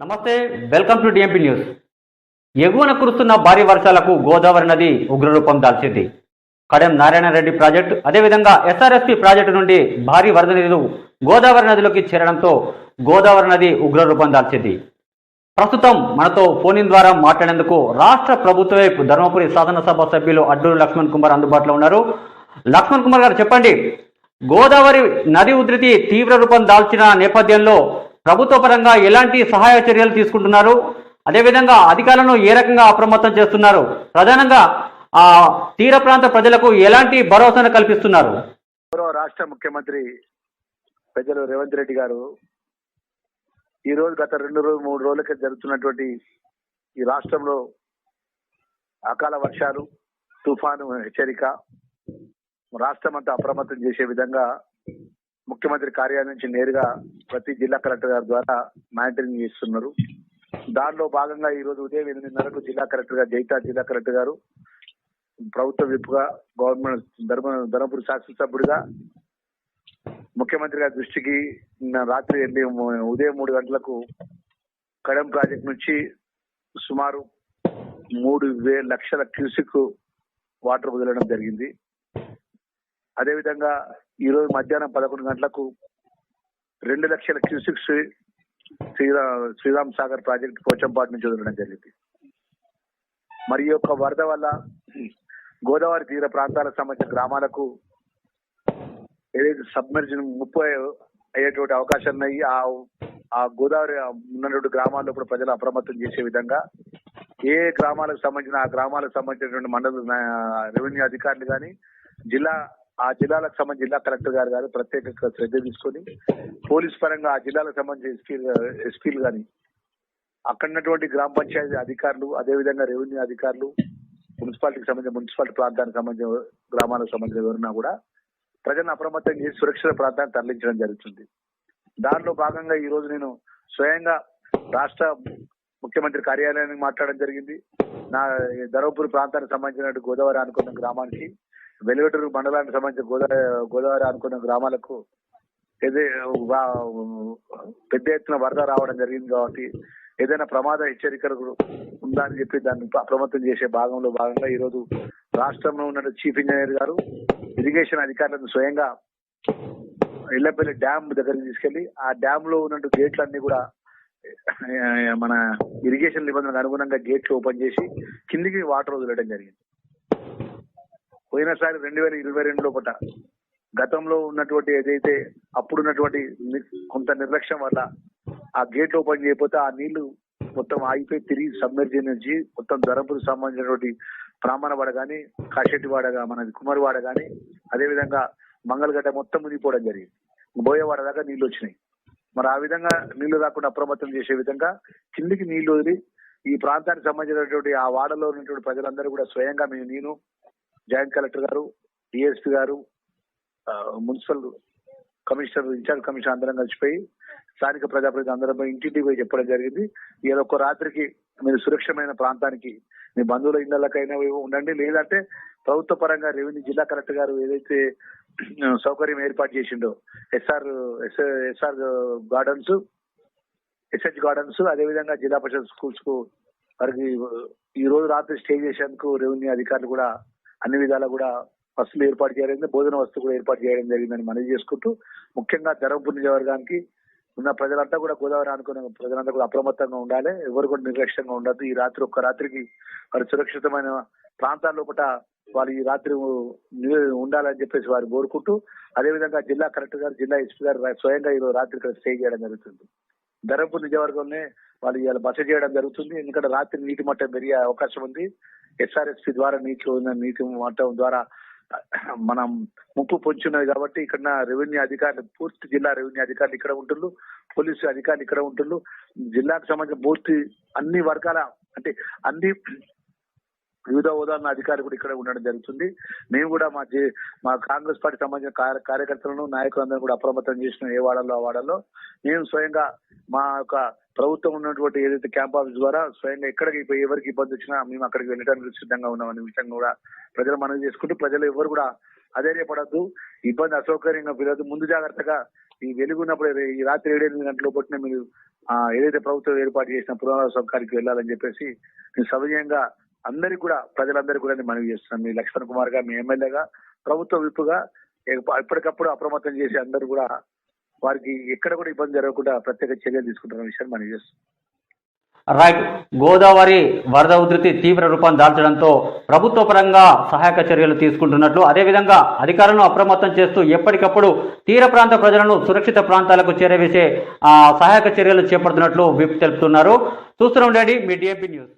నమస్తే welcome to DMP news ఎగువన కురుస్తున్న భారీ వర్షాలకు గోదావరి నది ఉగ్రరూపం దాల్చింది. కడెం నారాయణ రెడ్డి ప్రాజెక్టు అదేవిధంగా ఎస్ఆర్ఎస్పి ప్రాజెక్టు నుండి భారీ వరద నీరు గోదావరి నదిలోకి చేరడంతో గోదావరి నది ఉగ్రరూపం దాల్చింది. ప్రస్తుతం మనతో ఫోన్ ద్వారా మాట్లాడేందుకు రాష్ట్ర ప్రభుత్వ వైపు ధర్మపురి శాసనసభ సభ్యులు అడ్డూరు లక్ష్మణ్ కుమార్ అందుబాటులో ఉన్నారు. లక్ష్మణ్ కుమార్ గారు చెప్పండి గోదావరి నది ఉధృతి తీవ్ర రూపం దాల్చిన నేపథ్యంలో ప్రభుత్వ పరంగా ఎలాంటి సహాయ చర్యలు తీసుకుంటున్నారు? అదేవిధంగా అధికారులను ఏ రకంగా అప్రమత్తం చేస్తున్నారు? ప్రధానంగా ఆ తీర ప్రాంత ప్రజలకు ఎలాంటి భరోసాను కల్పిస్తున్నారు? రాష్ట్ర ముఖ్యమంత్రి ప్రజలు రేవంత్ రెడ్డి గారు ఈ రోజు గత రెండు రోజు మూడు రోజులకే జరుగుతున్నటువంటి ఈ రాష్ట్రంలో అకాల వర్షాలు తుఫాను హెచ్చరిక రాష్ట్రం అంతా అప్రమత్తం చేసే విధంగా ముఖ్యమంత్రి కార్యాలయం నుంచి నేరుగా ప్రతి జిల్లా కలెక్టర్ గారి ద్వారా మానిటరింగ్ చేస్తున్నారు. దానిలో భాగంగా ఈ రోజు ఉదయం ఎనిమిదిన్నరకు జిల్లా కలెక్టర్ గారు జైతా జిల్లా కలెక్టర్ గారు ప్రభుత్వ విప్పుగా గవర్నమెంట్ ధర్మ ధర్మపురి శాసనసభ్యుడిగా ముఖ్యమంత్రి గారి దృష్టికి రాత్రి ఉదయం మూడు గంటలకు కడెం ప్రాజెక్ట్ నుంచి సుమారు మూడు వేల లక్షల క్యూసిక్ వాటర్ వదలడం జరిగింది. అదేవిధంగా ఈ రోజు మధ్యాహ్నం పదకొండు గంటలకు రెండు లక్షల క్యూసిక్స్ శ్రీరా శ్రీరామ్ సాగర్ ప్రాజెక్ట్ పోచంపాటు నుంచి వదలడం జరిగింది. మరి యొక్క వరద వల్ల గోదావరి తీర ప్రాంతాలకు సంబంధించిన గ్రామాలకు ఏదైతే సబ్మెర్జన్ ముప్పు అయ్యేటువంటి అవకాశాలు ఉన్నాయి ఆ ఆ గోదావరి ఉన్నటువంటి గ్రామాల్లో కూడా ప్రజలు అప్రమత్తం చేసే విధంగా ఏ గ్రామాలకు సంబంధించిన ఆ గ్రామాలకు సంబంధించినటువంటి మండల రెవెన్యూ అధికారులు కానీ జిల్లా ఆ జిల్లాలకు సంబంధించిన జిల్లా కలెక్టర్ గారు కానీ ప్రత్యేక శ్రద్ధ తీసుకొని పోలీస్ పరంగా ఆ జిల్లాలకు సంబంధించిన ఎస్పీ ఎస్పీలు కానీ అక్కడ ఉన్నటువంటి గ్రామ పంచాయతీ అధికారులు అదేవిధంగా రెవెన్యూ అధికారులు మున్సిపాలిటీకి సంబంధించిన మున్సిపాలిటీ ప్రాంతానికి సంబంధించిన గ్రామాలకు సంబంధించిన ఎవరున్నా కూడా ప్రజలను అప్రమత్తం చేసి సురక్షిత ప్రాంతాన్ని తరలించడం జరుగుతుంది. దానిలో భాగంగా ఈ రోజు నేను స్వయంగా రాష్ట్ర ముఖ్యమంత్రి కార్యాలయానికి మాట్లాడడం జరిగింది. నా ధర్మపురి ప్రాంతానికి సంబంధించిన గోదావరి అనుకున్న గ్రామానికి వెలుగటూరు మండలానికి సంబంధించిన గోదావరి గోదావరి అనుకున్న గ్రామాలకు వా- పెద్ద ఎత్తున వరద రావడం జరిగింది కాబట్టి ఏదైనా ప్రమాద హెచ్చరికలు ఉందా అని చెప్పి దాన్ని అప్రమత్తం చేసే భాగంలో భాగంగా ఈ రోజు రాష్ట్రంలో ఉన్న చీఫ్ ఇంజనీర్ గారు ఇరిగేషన్ అధికారులను స్వయంగా ఇళ్ళపల్లి డ్యామ్ దగ్గరికి తీసుకెళ్ళి ఆ డ్యామ్లో ఉన్న గేట్లన్నీ కూడా మన ఇరిగేషన్ నిబంధనలకు అనుగుణంగా గేట్లు ఓపెన్ చేసి కిందికి వాటర్ వదిలేయడం జరిగింది. పోయినసారి రెండు వేల ఇరవై రెండు లోపల గతంలో ఉన్నటువంటి ఏదైతే అప్పుడున్నటువంటి కొంత నిర్లక్ష్యం వల్ల ఆ గేట్ ఓపెన్ చేయకపోతే ఆ నీళ్ళు మొత్తం ఆగిపోయి తిరిగి సబ్మెర్జ్ నుంచి మొత్తం ధరపుకు సంబంధించినటువంటి బ్రాహ్మణవాడ కానీ కాశెట్టివాడ మనది మన కుమార్వాడ కానీ అదేవిధంగా మంగళగడ్డ మొత్తం మునిగిపోవడం జరిగింది. బోయేవాడ దాకా నీళ్ళు వచ్చినాయి. మరి ఆ విధంగా నీళ్ళు రాకుండా అప్రమత్తం చేసే విధంగా కిందికి నీళ్ళు వదిలి ఈ ప్రాంతానికి సంబంధించినటువంటి ఆ వాడలో ఉన్నటువంటి ప్రజలందరూ కూడా స్వయంగా మేము నేను జాయింట్ కలెక్టర్ గారు డిఎస్పీ గారు municipal commissioner in charge commissioner అందరం కలిసిపోయి స్థానిక ప్రజాప్రతినిధి అందరం ఇంటింటికి పోయి చెప్పడం జరిగింది. ఏదో ఒక రాత్రికి మీరు సురక్షితమైన ప్రాంతానికి మీ బంధువుల ఇళ్ళకైనా ఉండండి. లేదంటే ప్రభుత్వ పరంగా రెవెన్యూ జిల్లా కలెక్టర్ గారు ఏదైతే సౌకర్యం ఏర్పాటు చేసిండో SR SR gardens SH gardens అదేవిధంగా జిల్లా పరిషత్ స్కూల్స్కు వారికి ఈ రోజు రాత్రి స్టే చేసేందుకు రెవెన్యూ అధికారులు కూడా అన్ని విధాలా కూడా వసతులు ఏర్పాటు చేయడం భోజన వస్తువు కూడా ఏర్పాటు చేయడం జరిగిందని మనవి చేసుకుంటూ ముఖ్యంగా ధర్మపురి నియోజకవర్గానికి ఉన్న ప్రజలంతా కూడా గోదావరి అనుకునే ప్రజలంతా కూడా అప్రమత్తంగా ఉండాలి. ఎవరు కూడా నిర్లక్ష్యంగా ఉండద్దు. ఈ రాత్రి ఒక్క రాత్రికి వారి సురక్షితమైన ప్రాంతాల లోపల వాళ్ళు ఈ రాత్రి ఉండాలని చెప్పేసి వారు కోరుకుంటూ అదేవిధంగా జిల్లా కలెక్టర్ గారు జిల్లా ఎస్పీ గారు స్వయంగా ఈ రోజు రాత్రి ఇక్కడ స్టే చేయడం జరుగుతుంది. ధర్మపురి నిజవర్గంలోనే వాళ్ళు ఇవాళ బస చేయడం జరుగుతుంది. ఎందుకంటే రాత్రి నీటి మట్టం పెరిగే అవకాశం ఉంది. ఎస్ఆర్ఎస్పి ద్వారా నీటి ఉన్న నీటి మట్టం ద్వారా మనం ముప్పు పొంచున్నది కాబట్టి ఇక్కడ రెవెన్యూ అధికారులు పూర్తి జిల్లా రెవెన్యూ అధికారులు ఇక్కడ ఉంటున్నారు పోలీసు అధికారులు ఇక్కడ ఉంటున్నారు జిల్లాకు సంబంధించిన పూర్తి అన్ని వర్గాల అంటే అన్ని వివిధ ఉదాహరణ అధికారులు కూడా ఇక్కడ ఉండడం జరుగుతుంది. మేము కూడా మా మా కాంగ్రెస్ పార్టీ సంబంధించిన కార్య- కార్యకర్తలను నాయకులందరూ కూడా అప్రమత్తం చేసిన ఏ వాడల్లో ఆ వాడల్లో. మేము స్వయంగా మా యొక్క ప్రభుత్వం ఉన్నటువంటి ఏదైతే క్యాంప్ ఆఫీస్ ద్వారా స్వయంగా ఎక్కడికి ఇప్పుడు ఎవరికి ఇబ్బంది వచ్చినా మేము అక్కడికి వెళ్ళడానికి సిద్ధంగా ఉన్నామనే విషయం కూడా ప్రజలు మనవి చేసుకుంటూ ప్రజలు ఎవరు కూడా అధైర్యపడద్దు ఇబ్బంది అసౌకర్యంగా పిలవద్దు ముందు జాగ్రత్తగా ఈ వెలుగున్నప్పుడు ఈ రాత్రి ఏడెనిమిది గంటల పట్టిన మీరు ఏదైతే ప్రభుత్వం ఏర్పాటు చేసిన పునరావాస సౌకర్యానికి వెళ్ళాలని చెప్పేసి నేను సవినయంగా అందరికీ కూడా ప్రజలందరికీ కూడా నేను మనవి చేస్తున్నాను. మీ లక్ష్మణ్ కుమార్గా మీ ఎమ్మెల్యేగా ప్రభుత్వ విప్పుగా ఎప్పటికప్పుడు అప్రమత్తం చేసి అందరూ కూడా వారికి ఎక్కడ కూడా ఇబ్బంది జరగకుండా ప్రత్యేక చర్యలు తీసుకుంటున్న విషయాన్ని మనం చేస్తున్నాం రైట్ గోదావరి వరద ఉధృతి తీవ్ర రూపం దాల్చడంతో ప్రభుత్వ పరంగా సహాయక చర్యలు తీసుకుంటున్నట్లు అదేవిధంగా అధికారులను అప్రమత్తం చేస్తూ ఎప్పటికప్పుడు తీర ప్రాంత ప్రజలను సురక్షిత ప్రాంతాలకు చేరవేసే సహాయక చర్యలు చేపడుతున్నట్లు విప్ తెలుపుతున్నారు. చూస్తూనే ఉండండి మీ డిఎంపీ న్యూస్.